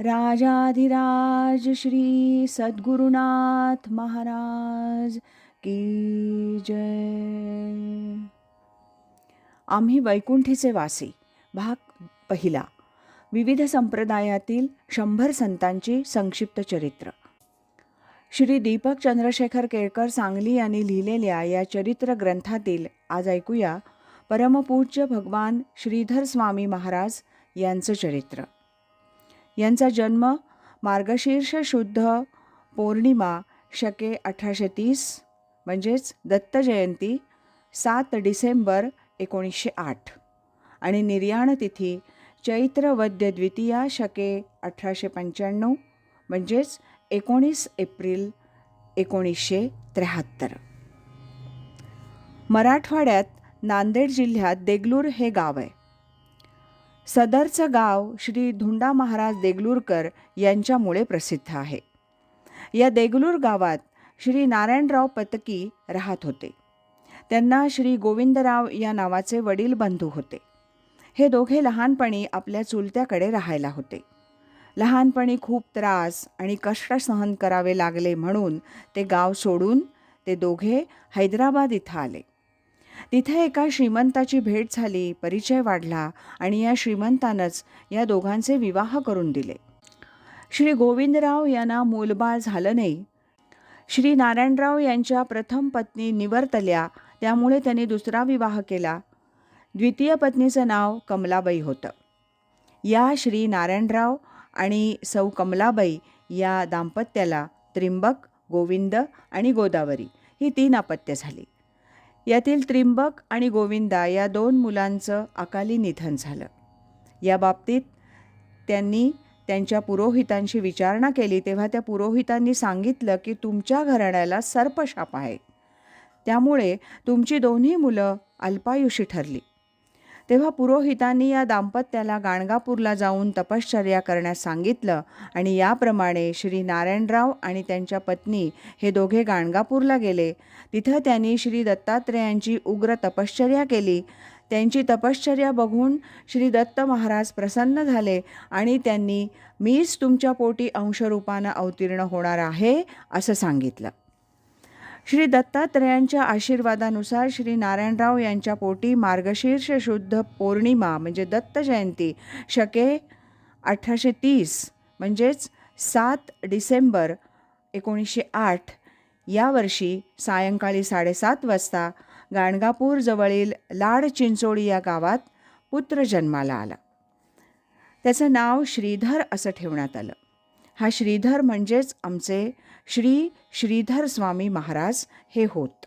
राजाधिराज श्री सद्गुरुनाथ महाराज की जय. आम्ही वैकुंठीचे वासी भाग पहिला. विविध संप्रदायातील शंभर संतांची संक्षिप्त चरित्र. श्री दीपक चंद्रशेखर केळकर सांगली यांनी लिहिलेल्या या चरित्र ग्रंथातील आज ऐकूया परमपूज्य भगवान श्रीधर स्वामी महाराज यांचं चरित्र. यांचा जन्म मार्गशीर्ष शुद्ध पौर्णिमा शके अठराशे तीस म्हणजेच दत्त जयंती सात डिसेंबर एकोणीसशे आठ. आणि निर्याण तिथी चैत्र वद्य द्वितीया शके अठराशे पंच्याण्णव म्हणजेच एकोणीस एप्रिल एकोणीसशे त्र्याहत्तर. मराठवाड्यात नांदेड जिल्ह्यात देगलूर हे गाव आहे. सदरचं गाव श्री धुंडा महाराज देगलूरकर यांच्यामुळे प्रसिद्ध आहे. या देगलूर गावात श्री नारायणराव पतकी राहत होते. त्यांना श्री गोविंदराव या नावाचे वडील बंधू होते. हे दोघे लहानपणी आपल्या चुलत्याकडे राहायला होते. लहानपणी खूप त्रास आणि कष्ट सहन करावे लागले म्हणून ते गाव सोडून ते दोघे हैदराबाद इथं आले. तिथे एका श्रीमंताची भेट झाली परिचय वाढला आणि या श्रीमंतानंच या दोघांचे विवाह करून दिले. श्री गोविंदराव यांना मूलबाळ झालं नाही. श्री नारायणराव यांच्या प्रथम पत्नी निवर्तल्या त्यामुळे त्यांनी दुसरा विवाह केला. द्वितीय पत्नीचं नाव कमलाबाई होतं. या श्री नारायणराव आणि सौ कमलाबाई या दाम्पत्याला त्रिंबक गोविंद आणि गोदावरी ही तीन अपत्य झाली. यातील त्रिंबक आणि गोविंदा या दोन मुलांचं अकाली निधन झालं. या बाबतीत त्यांनी त्यांच्या पुरोहितांशी विचारणा केली तेव्हा त्या पुरोहितांनी सांगितलं की तुमच्या घराण्याला सर्पशाप आहे. त्यामुळे तुमची दोन्ही मुलं अल्पायुषी ठरली. तेव्हा पुरोहितांनी या दाम्पत्याला गाणगापूरला जाऊन तपश्चर्या करण्यास सांगितलं आणि याप्रमाणे श्री नारायणराव आणि त्यांच्या पत्नी हे दोघे गाणगापूरला गेले. तिथं त्यांनी श्री दत्तात्रेयांची उग्र तपश्चर्या केली. त्यांची तपश्चर्या बघून श्री दत्त महाराज प्रसन्न झाले आणि त्यांनी मीच तुमच्या पोटी अंशरूपानं अवतीर्ण होणार आहे असं सांगितलं. श्री दत्तात्रेयांच्या आशीर्वादानुसार श्री नारायणराव यांच्या पोटी मार्गशीर्ष शुद्ध पौर्णिमा म्हणजे दत्त जयंती शके अठराशे तीस म्हणजेच सात डिसेंबर एकोणीसशे आठ या वर्षी सायंकाळी साडेसात वाजता गाणगापूरजवळील लाड चिंचोळी या गावात पुत्र जन्माला आला. त्याचं नाव श्रीधर असं ठेवण्यात आलं. हा श्रीधर म्हणजेच आमचे श्री श्रीधर स्वामी महाराज हे होत.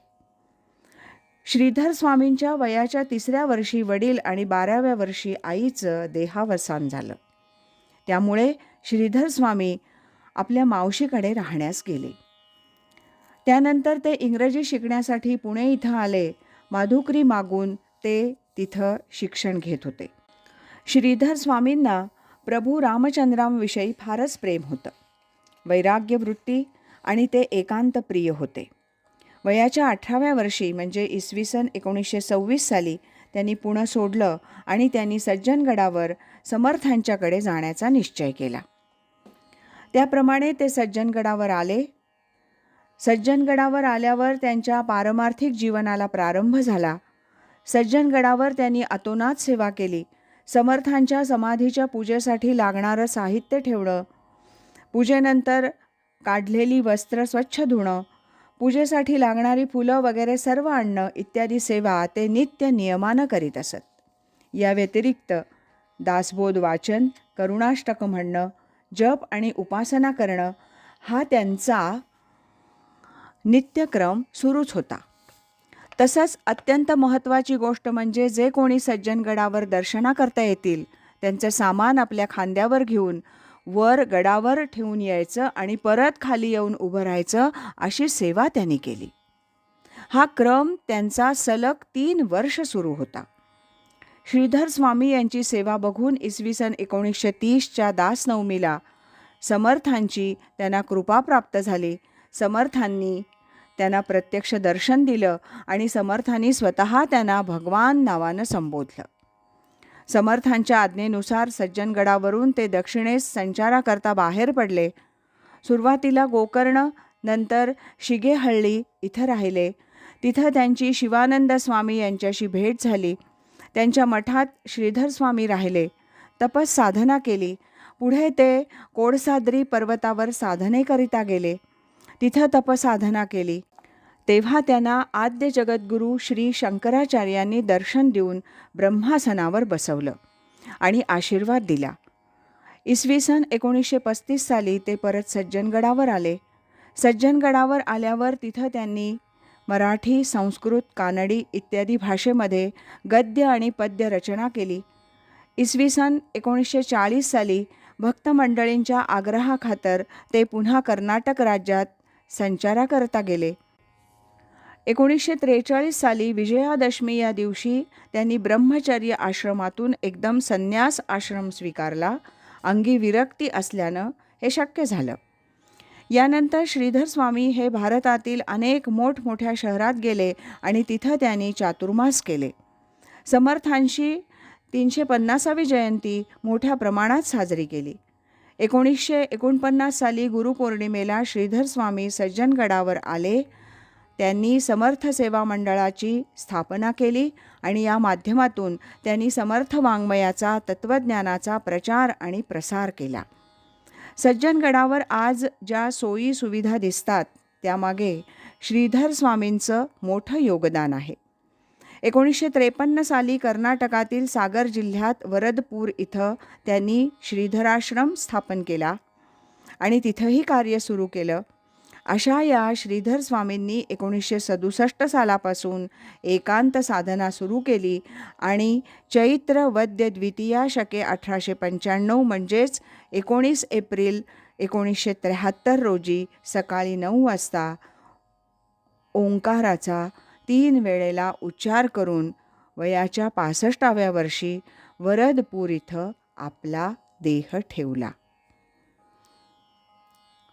श्रीधर स्वामींच्या वयाच्या तिसऱ्या वर्षी वडील आणि बाराव्या वर्षी आईचं देहावसान झालं. त्यामुळे श्रीधर स्वामी आपल्या मावशीकडे राहण्यास गेले. त्यानंतर ते इंग्रजी शिकण्यासाठी पुणे इथं आले माधुकरी मागून ते तिथं शिक्षण घेत होते. श्रीधर स्वामींना प्रभू रामचंद्रांविषयी फारच प्रेम होतं. वैराग्य वृत्ती आणि ते एकांत प्रिय होते. वयाच्या अठराव्या वर्षी म्हणजे इसवी सन एकोणीसशे सव्वीस साली त्यांनी पुणं सोडलं आणि त्यांनी सज्जनगडावर समर्थांच्याकडे जाण्याचा निश्चय केला. त्याप्रमाणे ते सज्जनगडावर आले. सज्जनगडावर आल्यावर त्यांच्या पारमार्थिक जीवनाला प्रारंभ झाला. सज्जनगडावर त्यांनी अतोनात सेवा केली. समर्थांच्या समाधीच्या पूजेसाठी लागणारं साहित्य ठेवणं. पूजेनंतर काढलेली वस्त्र स्वच्छ धुणं पूजेसाठी लागणारी फुलं वगैरे सर्व आणणं इत्यादी सेवा ते नित्य नियमानं करीत असत. या व्यतिरिक्त दासबोध वाचन करुणाष्टक म्हणणं जप आणि उपासना करणं हा त्यांचा नित्यक्रम सुरूच होता. तसंच अत्यंत महत्त्वाची गोष्ट म्हणजे जे कोणी सज्जनगडावर दर्शना करता येतील त्यांचं सामान आपल्या खांद्यावर घेऊन वर गडावर ठेवून यायचं आणि परत खाली येऊन उभं राहायचं अशी सेवा त्यांनी केली. हा क्रम त्यांचा सलग तीन वर्ष सुरू होता. श्रीधर स्वामी यांची सेवा बघून इसवी सन एकोणीसशे तीसच्या दासनवमीला समर्थांची त्यांना कृपा प्राप्त झाली. समर्थांनी त्यांना प्रत्यक्ष दर्शन दिलं आणि समर्थांनी स्वतः त्यांना भगवान नावानं संबोधलं. समर्थांच्या आज्ञेनुसार सज्जनगडावरून ते दक्षिणेस संचाराकरता बाहेर पडले. सुरुवातीला गोकर्ण नंतर शिगेहळ्ळी इथं राहिले. तिथं त्यांची शिवानंद स्वामी यांच्याशी भेट झाली. त्यांच्या मठात श्रीधर स्वामी राहिले. तपस साधना केली. पुढे ते कोडसाद्री पर्वतावर साधनेकरिता गेले. तिथं तपसाधना केली. तेव्हा त्यांना आद्य जगद्गुरू श्री शंकराचार्यांनी दर्शन देऊन ब्रह्मासनावर बसवलं आणि आशीर्वाद दिला. इसवी सन एकोणीसशे पस्तीस साली ते परत सज्जनगडावर आले. सज्जनगडावर आल्यावर तिथं त्यांनी मराठी संस्कृत कानडी इत्यादी भाषेमध्ये गद्य आणि पद्य रचना केली. इसवी सन एकोणीसशे चाळीस साली भक्तमंडळींच्या आग्रहाखातर ते पुन्हा कर्नाटक राज्यात संचाराकरता गेले. एकोणीसशे त्रेचाळीस साली विजयादशमी या दिवशी त्यांनी ब्रह्मचर्य आश्रमातून एकदम संन्यास आश्रम स्वीकारला. अंगी विरक्ती असल्यानं हे शक्य झालं. यानंतर श्रीधर स्वामी हे भारतातील अनेक मोठमोठ्या शहरात गेले आणि तिथं त्यांनी चातुर्मास केले. समर्थांशी तीनशे पन्नासावी जयंती मोठ्या प्रमाणात साजरी केली. एकोणीसशे एकोणपन्नास साली गुरुपौर्णिमेला श्रीधर स्वामी सज्जनगडावर आले त्यांनी समर्थ सेवा मंडळाची स्थापना केली आणि या माध्यमातून त्यांनी समर्थ वाङ्मयाचा तत्त्वज्ञानाचा प्रचार आणि प्रसार केला. सज्जनगडावर आज ज्या सोयी सुविधा दिसतात त्यामागे श्रीधर स्वामींचं मोठं योगदान आहे. एकोणीसशे त्रेपन्न साली कर्नाटकातील सागर जिल्ह्यात वरदपूर इथं त्यांनी श्रीधराश्रम स्थापन केला आणि तिथंही कार्य सुरू केलं. अशा या श्रीधर स्वामींनी एकोणीसशे सदुसष्ट सालापासून एकांत साधना सुरू केली आणि चैत्र वद्य द्वितीया शके अठराशे पंच्याण्णव म्हणजेच एकोणीस एप्रिल एकोणीसशे त्र्याहत्तर रोजी सकाळी नऊ वाजता ओंकाराचा तीन वेळेला उच्चार करून वयाच्या पासष्टाव्या वर्षी वरदपूर इथं आपला देह ठेवला.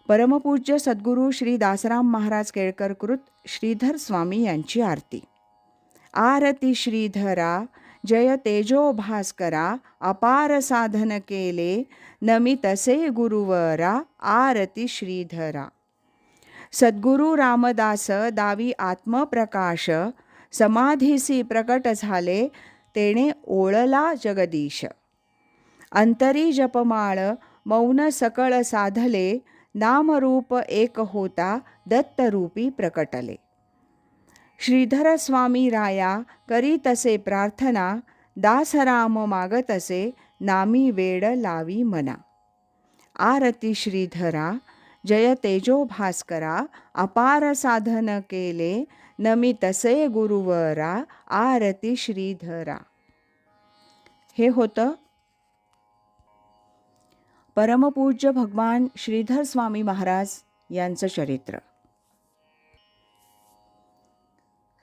परमपूज्य सद्गुरू श्री दासराम महाराज केळकर कृत श्रीधर स्वामी यांची आरती. आरती श्रीधरा जय तेजो भास्करा अपार साधन केले नमितसे गुरुवरा आरती श्रीधरा. सद्गुरू रामदास दावी आत्मप्रकाश समाधीसी प्रकट झाले तेणे ओळला जगदीश. अंतरी जपमाळ मौन सकळ साधले नामरूप एक होता दत्तरूपी प्रकटले श्रीधर स्वामी राया करी तसे प्रार्थना दासराम मागत असे नामी वेड लावी मना आरती श्रीधरा जय तेजो भास्करा अपार साधन केले नमी तसे गुरुवरा आरती श्रीधरा हे होतं परमपूज्य भगवान श्रीधर स्वामी महाराज यांचं चरित्र.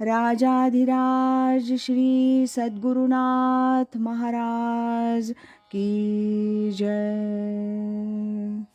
राजाधिराज श्री सद्गुरुनाथ महाराज की जय.